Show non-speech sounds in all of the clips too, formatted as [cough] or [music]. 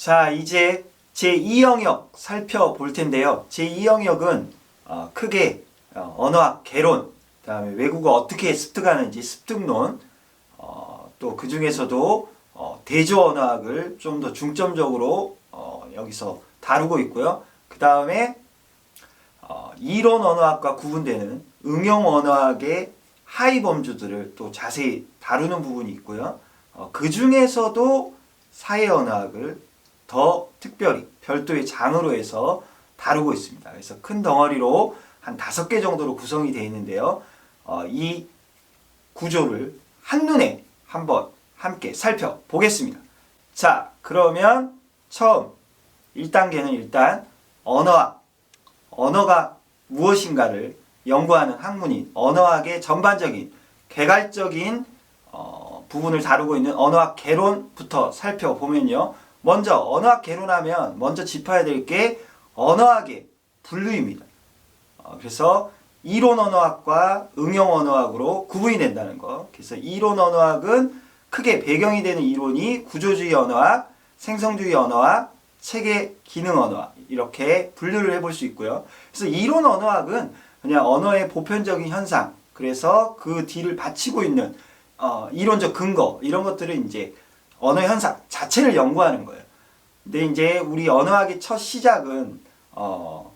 자, 이제 제2영역 살펴볼 텐데요. 제2영역은 어, 크게 어, 언어학 개론, 그 다음에 외국어 어떻게 습득하는지 습득론, 어, 또그 중에서도 어, 대조 언어학을 좀 더 중점적으로 어, 여기서 다루고 있고요. 그 다음에 어, 이론 언어학과 구분되는 응용 언어학의 하위 범주들을 또 자세히 다루는 부분이 있고요. 어, 그 중에서도 사회 언어학을 더 특별히 별도의 장으로 해서 다루고 있습니다. 그래서 큰 덩어리로 한 다섯 개 정도로 구성이 되어 있는데요. 어, 이 구조를 한눈에 한번 함께 살펴보겠습니다. 자, 그러면 처음 1단계는 일단 언어학, 언어가 무엇인가를 연구하는 학문인 언어학의 전반적인 개괄적인 어, 부분을 다루고 있는 언어학 개론부터 살펴보면요. 먼저 언어학 개론하면 먼저 짚어야 될 게 언어학의 분류입니다. 어, 그래서 이론 언어학과 응용 언어학으로 구분이 된다는 거. 그래서 이론 언어학은 크게 배경이 되는 이론이 구조주의 언어학, 생성주의 언어학, 체계 기능 언어학 이렇게 분류를 해볼 수 있고요. 그래서 이론 언어학은 그냥 언어의 보편적인 현상, 그래서 그 뒤를 바치고 있는 어, 이론적 근거 이런 것들을 이제 언어 현상 자체를 연구하는 거예요. 근데 이제 우리 언어학의 첫 시작은 어,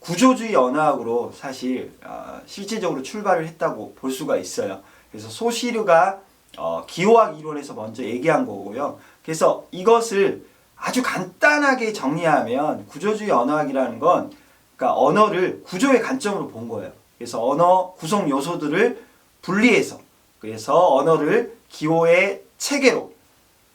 구조주의 언어학으로 사실 어, 실질적으로 출발을 했다고 볼 수가 있어요. 그래서 소시르가 어, 기호학 이론에서 먼저 얘기한 거고요. 그래서 이것을 아주 간단하게 정리하면 구조주의 언어학이라는 건 그러니까 언어를 구조의 관점으로 본 거예요. 그래서 언어 구성 요소들을 분리해서 그래서 언어를 기호의 체계로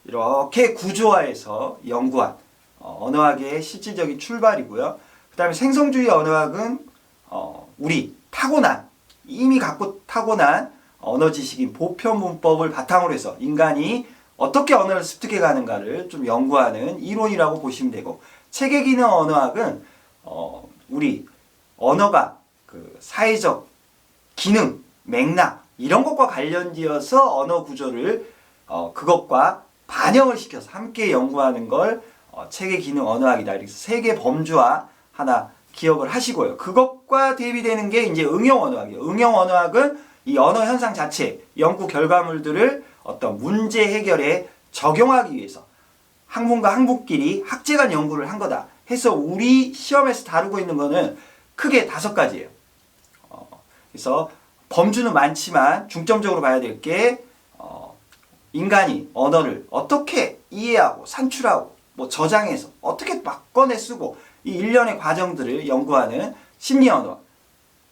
이렇게 구조화해서 연구한 어, 언어학의 실질적인 출발이고요. 그 다음에 생성주의 언어학은 어, 우리 타고난 이미 갖고 타고난 언어 지식인 보편 문법을 바탕으로 해서 인간이 어떻게 언어를 습득해 가는가를 좀 연구하는 이론이라고 보시면 되고 체계 기능 언어학은 어, 우리 언어가 그 사회적 기능, 맥락 이런 것과 관련지어서 언어 구조를 어, 그것과 반영을 시켜서 함께 연구하는 걸 어, 체계 기능 언어학이다. 그래서 세개 범주와 하나 기억을 하시고요. 그것과 대비되는 게 이제 응용 언어학이에요. 응용 언어학은 이 언어 현상 자체, 연구 결과물들을 어떤 문제 해결에 적용하기 위해서 학문과 학문끼리 학제 간 연구를 한 거다. 해서 우리 시험에서 다루고 있는 거는 크게 다섯 가지예요. 어, 그래서 범주는 많지만 중점적으로 봐야 될게 어, 인간이 언어를 어떻게 이해하고 산출하고 뭐 저장해서 어떻게 바꿔내 쓰고 이 일련의 과정들을 연구하는 심리 언어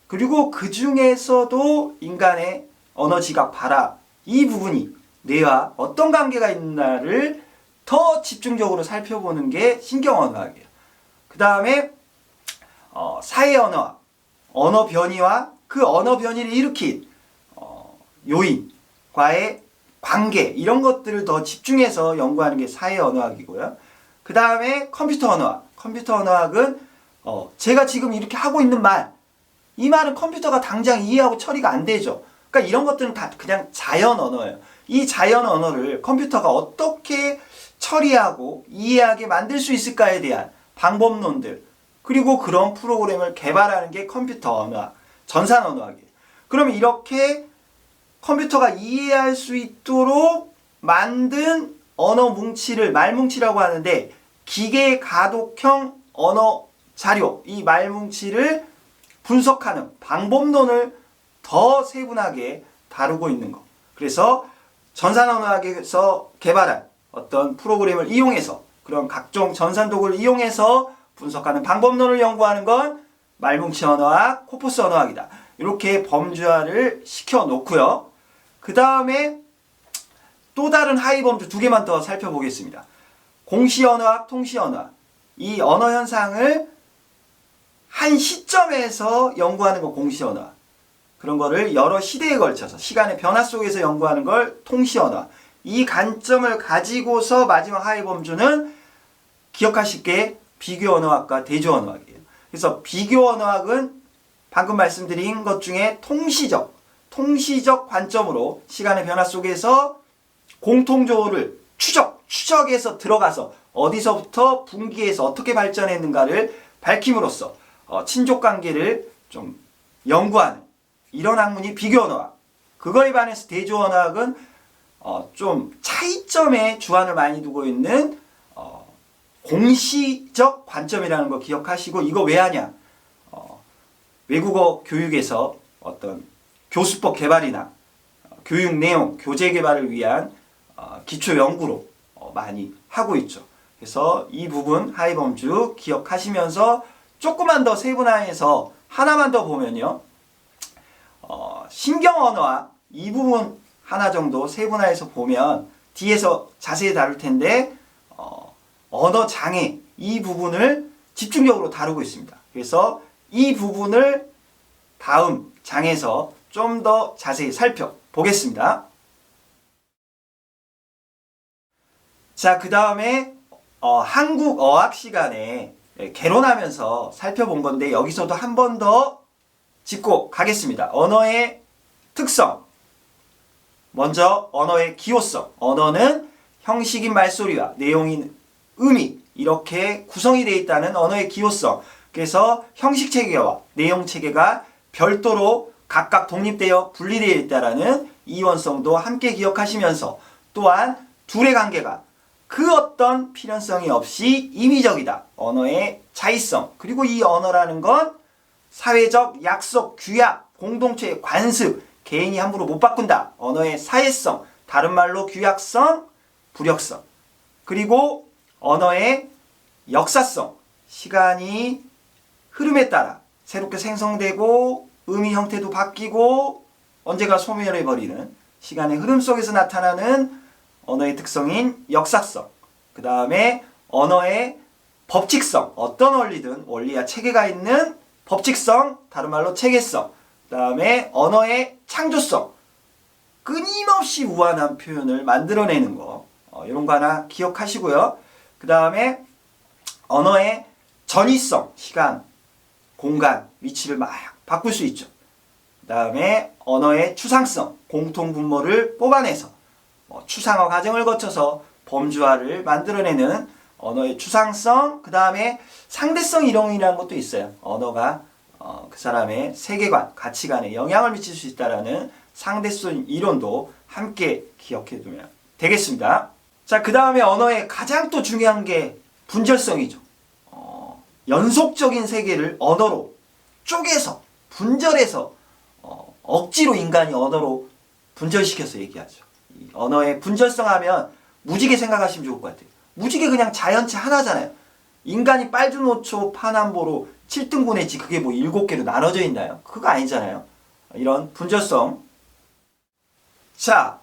그리고 그 중에서도 인간의 언어 지각 발화 이 부분이 뇌와 어떤 관계가 있나를 더 집중적으로 살펴보는 게 신경 언어학이에요. 그 다음에 어, 사회 언어학, 언어 변이와 그 언어 변이를 일으킨 어, 요인과의 관계 이런 것들을 더 집중해서 연구하는 게 사회 언어학이고요. 그 다음에 컴퓨터 언어학. 컴퓨터 언어학은 어, 제가 지금 이렇게 하고 있는 말, 이 말은 컴퓨터가 당장 이해하고 처리가 안 되죠. 그러니까 이런 것들은 다 그냥 자연 언어예요. 이 자연 언어를 컴퓨터가 어떻게 처리하고 이해하게 만들 수 있을까에 대한 방법론들 그리고 그런 프로그램을 개발하는 게 컴퓨터 언어학, 전산 언어학이에요. 그러면 이렇게 컴퓨터가 이해할 수 있도록 만든 언어 뭉치를 말뭉치라고 하는데 기계 가독형 언어 자료 이 말뭉치를 분석하는 방법론을 더 세분하게 다루고 있는 거. 그래서 전산 언어학에서 개발한 어떤 프로그램을 이용해서 그런 각종 전산 도구를 이용해서 분석하는 방법론을 연구하는 건 말뭉치 언어학, 코퍼스 언어학이다. 이렇게 범주화를 시켜 놓고요. 그 다음에 또 다른 하위 범주 두 개만 더 살펴보겠습니다. 공시 언어학, 통시 언어학. 이 언어 현상을 한 시점에서 연구하는 거 공시 언어학. 그런 거를 여러 시대에 걸쳐서 시간의 변화 속에서 연구하는 걸 통시 언어학. 이 관점을 가지고서 마지막 하위 범주는 기억하실 게 비교 언어학과 대조 언어학이에요. 그래서 비교 언어학은 방금 말씀드린 것 중에 통시적, 통시적 관점으로 시간의 변화 속에서 공통조를 추적, 추적해서 들어가서 어디서부터 분기해서 어떻게 발전했는가를 밝힘으로써 어, 친족 관계를 좀 연구하는 이런 학문이 비교 언어학. 그거에 반해서 대조 언어학은 어, 좀 차이점에 주안을 많이 두고 있는 어, 공시적 관점이라는 거 기억하시고 이거 왜 하냐? 어, 외국어 교육에서 어떤 교수법 개발이나 어, 교육 내용, 교재 개발을 위한 어, 기초 연구로 어, 많이 하고 있죠. 그래서 이 부분 하이범주 기억하시면서 조금만 더 세분화해서 하나만 더 보면요. 어, 신경 언어와 이 부분 하나 정도 세분화해서 보면 뒤에서 자세히 다룰 텐데 어, 언어 장애 이 부분을 집중적으로 다루고 있습니다. 그래서 이 부분을 다음 장에서 좀 더 자세히 살펴보겠습니다. 자, 그 다음에 어, 한국 어학 시간에 예, 개론하면서 살펴본 건데 여기서도 한 번 더 짚고 가겠습니다. 언어의 특성. 먼저 언어의 기호성. 언어는 형식인 말소리와 내용인 의미 이렇게 구성이 되어 있다는 언어의 기호성. 그래서 형식 체계와 내용 체계가 별도로 각각 독립되어 분리되어 있다라는 이원성도 함께 기억하시면서 또한 둘의 관계가 그 어떤 필연성이 없이 임의적이다. 언어의 자의성. 그리고 이 언어라는 건 사회적 약속, 규약, 공동체의 관습, 개인이 함부로 못 바꾼다. 언어의 사회성, 다른 말로 규약성, 부력성. 그리고 언어의 역사성, 시간이 흐름에 따라 새롭게 생성되고 의미 형태도 바뀌고 언제가 소멸해버리는 시간의 흐름 속에서 나타나는 언어의 특성인 역사성. 그 다음에 언어의 법칙성. 어떤 원리든 원리와 체계가 있는 법칙성, 다른 말로 체계성. 그 다음에 언어의 창조성. 끊임없이 우한한 표현을 만들어내는 거. 어, 이런 거 하나 기억하시고요. 그 다음에 언어의 전이성. 시간, 공간, 위치를 막 바꿀 수 있죠. 그 다음에 언어의 추상성. 공통 분모를 뽑아내서 뭐 추상화 과정을 거쳐서 범주화를 만들어내는 언어의 추상성, 그 다음에 상대성 이론이라는 것도 있어요. 언어가 어, 그 사람의 세계관, 가치관에 영향을 미칠 수 있다라는 상대성 이론도 함께 기억해 두면 되겠습니다. 자, 그 다음에 언어의 가장 또 중요한 게 분절성이죠. 어, 연속적인 세계를 언어로 쪼개서, 분절해서, 어, 억지로 인간이 언어로 분절시켜서 얘기하죠. 이 언어의 분절성 하면 무지개 생각하시면 좋을 것 같아요. 무지개 그냥 자연체 하나잖아요. 인간이 빨주노초 파남보로 7등분했지 그게 뭐 7개로 나눠져 있나요? 그거 아니잖아요. 이런 분절성. 자,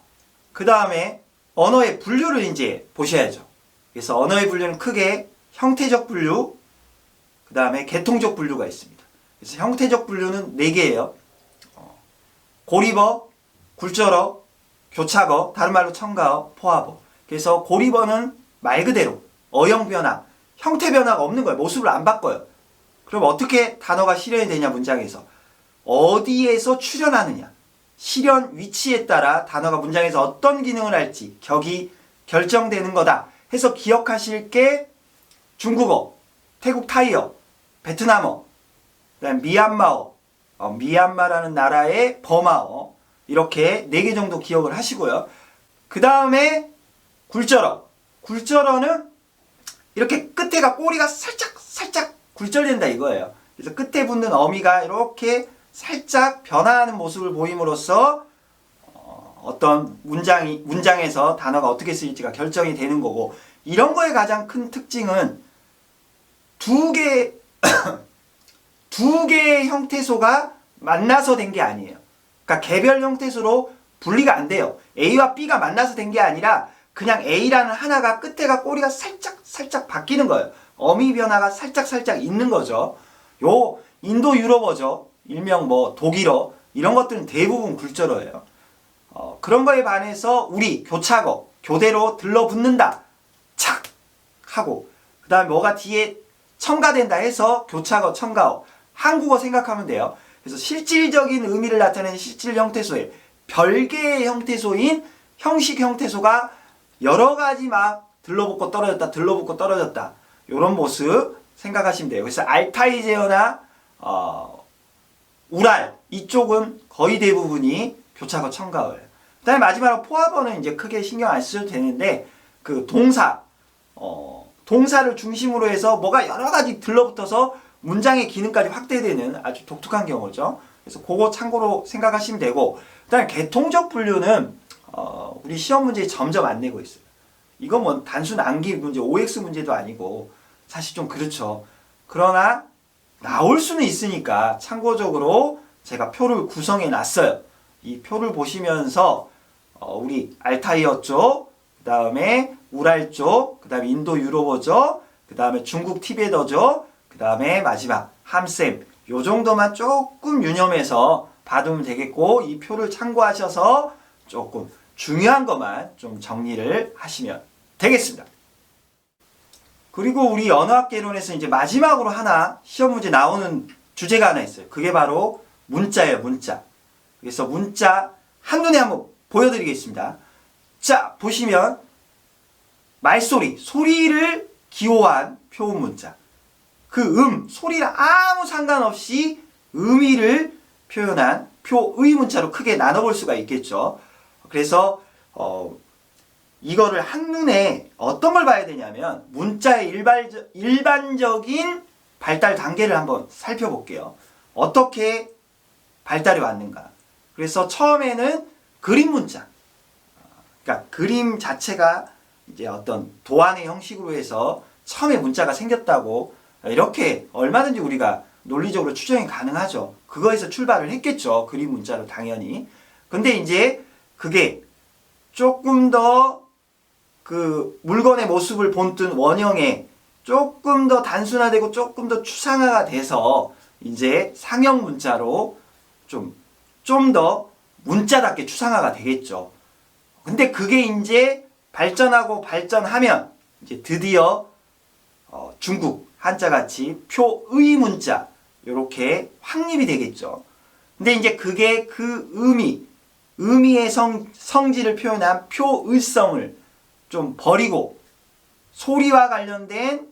그 다음에 언어의 분류를 이제 보셔야죠. 그래서 언어의 분류는 크게 형태적 분류, 그 다음에 계통적 분류가 있습니다. 그래서 형태적 분류는 4개예요. 고리버, 굴절어, 교차거, 다른 말로 첨가어, 포화버. 그래서 고리버는 말 그대로 어형 변화, 형태 변화가 없는 거예요. 모습을 안 바꿔요. 그럼 어떻게 단어가 실현이 되냐 문장에서 어디에서 출현하느냐 실현 위치에 따라 단어가 문장에서 어떤 기능을 할지 격이 결정되는 거다 해서 기억하실 게 중국어, 태국 타이어, 베트남어, 미얀마어, 어, 미얀마라는 나라의 버마어 이렇게 네 개 정도 기억을 하시고요. 그 다음에 굴절어, 굴절어는 이렇게 끝에가 꼬리가 살짝 살짝 굴절된다 이거예요. 그래서 끝에 붙는 어미가 이렇게 살짝 변화하는 모습을 보임으로써 어, 어떤 문장이 문장에서 단어가 어떻게 쓰일지가 결정이 되는 거고 이런 거의 가장 큰 특징은 두 개, [clears throat] 두 개의 형태소가 만나서 된 게 아니에요. 그러니까 개별 형태소로 분리가 안 돼요. A와 B가 만나서 된 게 아니라 그냥 A라는 하나가 끝에가 꼬리가 살짝 살짝 바뀌는 거예요. 어미 변화가 살짝 살짝 있는 거죠. 요 인도 유럽어죠. 일명 뭐 독일어 이런 것들은 대부분 굴절어예요. 어, 그런 거에 반해서 우리 교차거 교대로 들러붙는다 착 하고 그다음에 뭐가 뒤에 첨가된다 해서 교차거 첨가어 한국어 생각하면 돼요. 그래서 실질적인 의미를 나타내는 실질 형태소에 별개의 형태소인 형식 형태소가 여러 가지 막 들러붙고 떨어졌다, 들러붙고 떨어졌다. 이런 모습 생각하시면 돼요. 그래서 알타이 제어나 어, 우랄 이쪽은 거의 대부분이 교차가 첨가어예요. 그다음에 마지막으로 포화번은 이제 크게 신경 안 쓰셔도 되는데 그 동사 어, 동사를 중심으로 해서 뭐가 여러 가지 들러붙어서 문장의 기능까지 확대되는 아주 독특한 경우죠. 그래서 그거 참고로 생각하시면 되고 그다음에 개통적 분류는 어, 우리 시험 문제에 점점 안 내고 있어요. 이거 뭐 단순 암기 문제, OX 문제도 아니고 사실 좀 그렇죠. 그러나 나올 수는 있으니까 참고적으로 제가 표를 구성해 놨어요. 이 표를 보시면서 어, 우리 알타이어 쪽, 그 다음에 우랄 쪽, 그 다음에 인도 유로버죠, 그 다음에 중국 티베더죠, 그 다음에 마지막 함쌤 요 정도만 조금 유념해서 받으면 되겠고 이 표를 참고하셔서 조금 중요한 것만 좀 정리를 하시면 되겠습니다. 그리고 우리 언어학 개론에서 이제 마지막으로 하나 시험 문제 나오는 주제가 하나 있어요. 그게 바로 문자예요, 문자. 그래서 문자 한눈에 한번 보여드리겠습니다. 자, 보시면 말소리, 소리를 기호한 표현 문자. 그 음, 소리랑 아무 상관없이 의미를 표현한 표의 문자로 크게 나눠볼 수가 있겠죠. 그래서 어, 이거를 한눈에 어떤 걸 봐야 되냐면 문자의 일반적, 일반적인 발달 단계를 한번 살펴볼게요. 어떻게 발달이 왔는가. 그래서 처음에는 그림 문자. 그러니까 그림 자체가 이제 어떤 도안의 형식으로 해서 처음에 문자가 생겼다고 이렇게 얼마든지 우리가 논리적으로 추정이 가능하죠. 그거에서 출발을 했겠죠. 그림 문자로 당연히. 근데 이제 그게 조금 더 그 물건의 모습을 본뜬 원형에 조금 더 단순화되고 조금 더 추상화가 돼서 이제 상형 문자로 좀 좀 더 문자답게 추상화가 되겠죠. 근데 그게 이제 발전하고 발전하면 이제 드디어 어, 중국 한자같이 표의 문자 이렇게 확립이 되겠죠. 근데 이제 그게 그 의미, 의미의 성, 성질을 표현한 표의성을 좀 버리고 소리와 관련된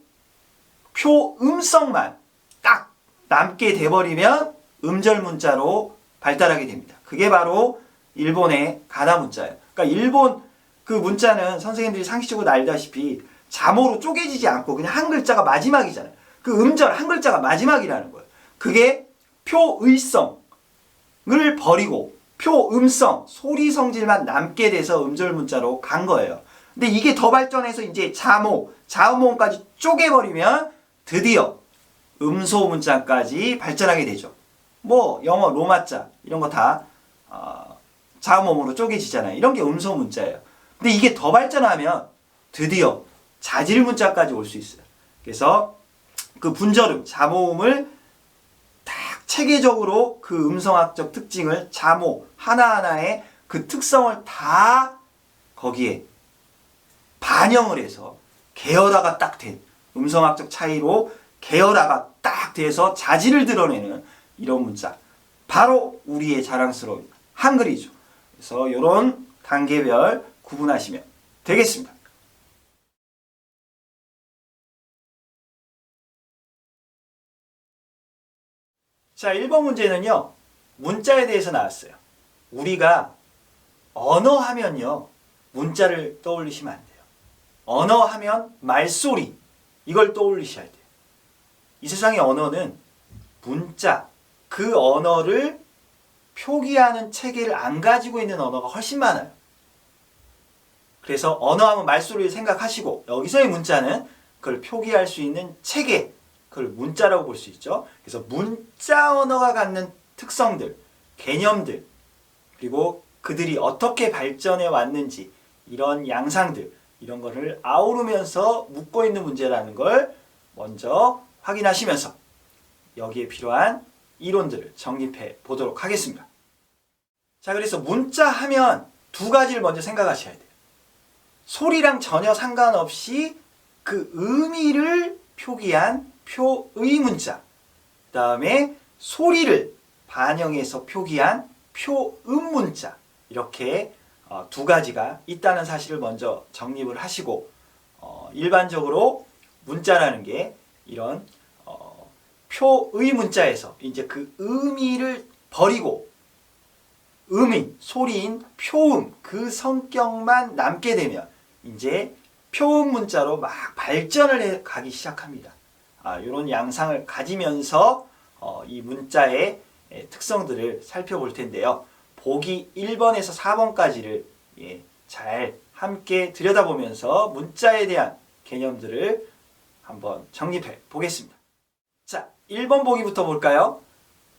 표음성만 딱 남게 돼버리면 음절 문자로 발달하게 됩니다. 그게 바로 일본의 가나 문자예요. 그러니까 일본 그 문자는 선생님들이 상식적으로 알다시피 자모로 쪼개지지 않고 그냥 한 글자가 마지막이잖아요. 그 음절 한 글자가 마지막이라는 거예요. 그게 표의성을 버리고 표음성, 소리 성질만 남게 돼서 음절 문자로 간 거예요. 근데 이게 더 발전해서 이제 자모, 자음모음까지 쪼개버리면 드디어 음소 문자까지 발전하게 되죠. 뭐 영어 로마자 이런 거다 어, 자음모음으로 쪼개지잖아요. 이런 게 음소 문자예요. 근데 이게 더 발전하면 드디어 자질 문자까지 올 수 있어요. 그래서 그 분절음, 자모음을 딱 체계적으로 그 음성학적 특징을 자모 하나하나의 그 특성을 다 거기에 반영을 해서 계열화가 딱 된 음성학적 차이로 계열화가 딱 돼서 자질을 드러내는 이런 문자. 바로 우리의 자랑스러운 한글이죠. 그래서 이런 단계별 구분하시면 되겠습니다. 자, 1번 문제는요. 문자에 대해서 나왔어요. 우리가 언어 하면요. 문자를 떠올리시면 안 돼요. 언어 하면 말소리 이걸 떠올리셔야 돼요. 이 세상의 언어는 문자 그 언어를 표기하는 체계를 안 가지고 있는 언어가 훨씬 많아요. 그래서 언어하면 말소리를 생각하시고 여기서의 문자는 그걸 표기할 수 있는 체계 그걸 문자라고 볼 수 있죠. 그래서 문자 언어가 갖는 특성들, 개념들, 그리고 그들이 어떻게 발전해 왔는지 이런 양상들, 이런 거를 아우르면서 묶고 있는 문제라는 걸 먼저 확인하시면서 여기에 필요한 이론들을 정립해 보도록 하겠습니다. 자, 그래서 문자 하면 두 가지를 먼저 생각하셔야 돼요. 소리랑 전혀 상관없이 그 의미를 표기한 표의 문자. 그 다음에 소리를 반영해서 표기한 표음 문자. 이렇게 어, 두 가지가 있다는 사실을 먼저 정립을 하시고 어, 일반적으로 문자라는 게 이런 어, 표의 문자에서 이제 그 의미를 버리고 음인, 소리인 표음 그 성격만 남게 되면 이제 표음 문자로 막 발전을 해 가기 시작합니다. 아, 이런 양상을 가지면서 어, 이 문자의 예, 특성들을 살펴볼 텐데요. 보기 1번에서 4번까지를 예, 잘 함께 들여다보면서 문자에 대한 개념들을 한번 정립해 보겠습니다. 자, 1번 보기부터 볼까요?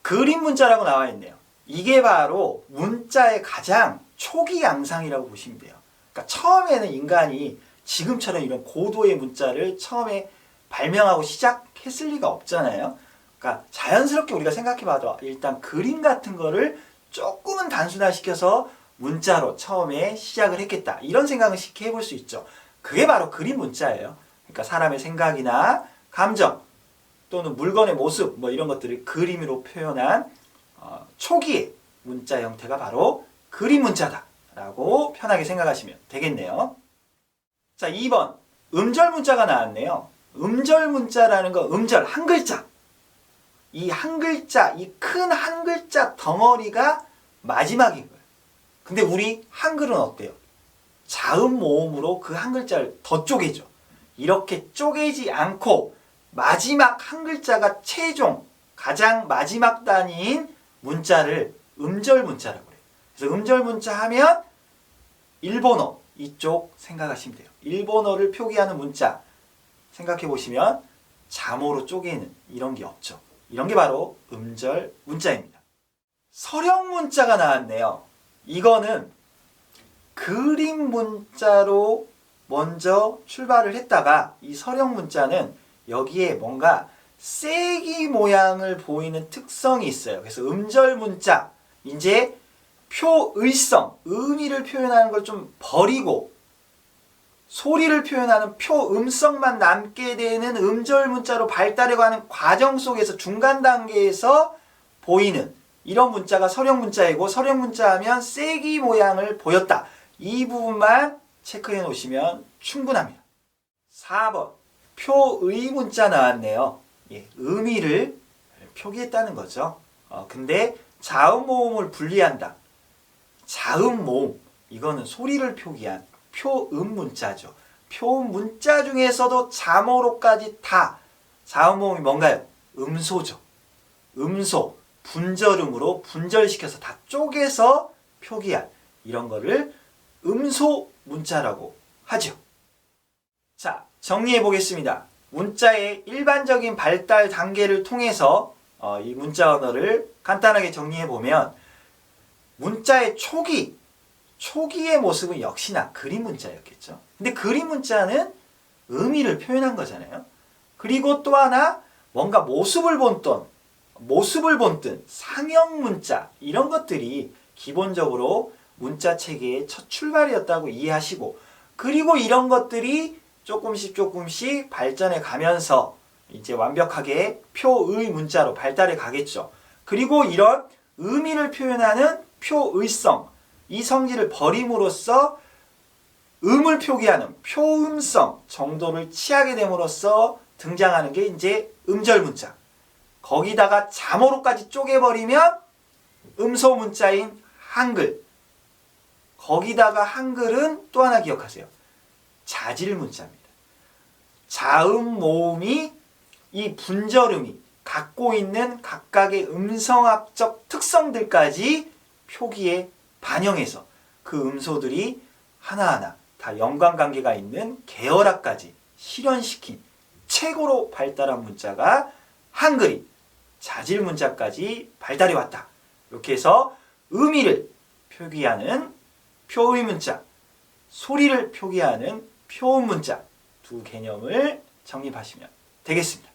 그림 문자라고 나와 있네요. 이게 바로 문자의 가장 초기 양상이라고 보시면 돼요. 그러니까 처음에는 인간이 지금처럼 이런 고도의 문자를 처음에 발명하고 시작했을 리가 없잖아요. 그러니까 자연스럽게 우리가 생각해봐도 일단 그림 같은 거를 조금은 단순화시켜서 문자로 처음에 시작을 했겠다. 이런 생각은 쉽게 해볼 수 있죠. 그게 바로 그림 문자예요. 그러니까 사람의 생각이나 감정 또는 물건의 모습 뭐 이런 것들을 그림으로 표현한 어, 초기의 문자 형태가 바로 그림 문자다라고 편하게 생각하시면 되겠네요. 자, 2번 음절 문자가 나왔네요. 음절 문자라는 거 음절 한 글자. 이 한 글자, 이 큰 한 글자 덩어리가 마지막인 거예요. 근데 우리 한글은 어때요? 자음 모음으로 그 한 글자를 더 쪼개죠. 이렇게 쪼개지 않고 마지막 한 글자가 최종 가장 마지막 단위인 문자를 음절 문자라고 그래요. 그래서 음절 문자 하면 일본어 이쪽 생각하시면 돼요. 일본어를 표기하는 문자 생각해 보시면 자모로 쪼개는 이런 게 없죠. 이런 게 바로 음절 문자입니다. 서령 문자가 나왔네요. 이거는 그림 문자로 먼저 출발을 했다가 이 서령 문자는 여기에 뭔가 세기 모양을 보이는 특성이 있어요. 그래서 음절 문자 이제 표의성 의미를 표현하는 걸 좀 버리고 소리를 표현하는 표 음성만 남게 되는 음절 문자로 발달해가는 과정 속에서 중간 단계에서 보이는 이런 문자가 서령 문자이고 서령 문자 하면 세기 모양을 보였다. 이 부분만 체크해 놓으시면 충분합니다. 4번 표의 문자 나왔네요. 예, 의미를 표기했다는 거죠. 어, 근데 자음 모음을 분리한다. 자음 모음 이거는 소리를 표기한 표음 문자죠. 표음 문자 중에서도 자모로까지 다 자음 모음이 뭔가요? 음소죠. 음소 분절음으로 분절시켜서 다 쪼개서 표기한 이런 거를 음소 문자라고 하죠. 자, 정리해 보겠습니다. 문자의 일반적인 발달 단계를 통해서 어, 이 문자 언어를 간단하게 정리해 보면 문자의 초기, 초기의 모습은 역시나 그림 문자였겠죠. 근데 그림 문자는 의미를 표현한 거잖아요. 그리고 또 하나 뭔가 모습을 본던 모습을 본뜬 상형 문자 이런 것들이 기본적으로 문자 체계의 첫 출발이었다고 이해하시고 그리고 이런 것들이 조금씩 조금씩 발전해 가면서 이제 완벽하게 표의 문자로 발달해 가겠죠. 그리고 이런 의미를 표현하는 표의성 이 성질을 버림으로써 음을 표기하는 표음성 정도를 취하게 됨으로써 등장하는 게 이제 음절 문자. 거기다가 자모로까지 쪼개버리면 음소 문자인 한글. 거기다가 한글은 또 하나 기억하세요. 자질 문자입니다. 자음 모음이 이 분절음이 갖고 있는 각각의 음성학적 특성들까지 표기에 반영해서 그 음소들이 하나하나 다 연관관계가 있는 계열화까지 실현시킨 최고로 발달한 문자가 한글이 자질 문자까지 발달해 왔다. 이렇게 해서 의미를 표기하는 표의 문자, 소리를 표기하는 표음 문자 두 개념을 정립하시면 되겠습니다.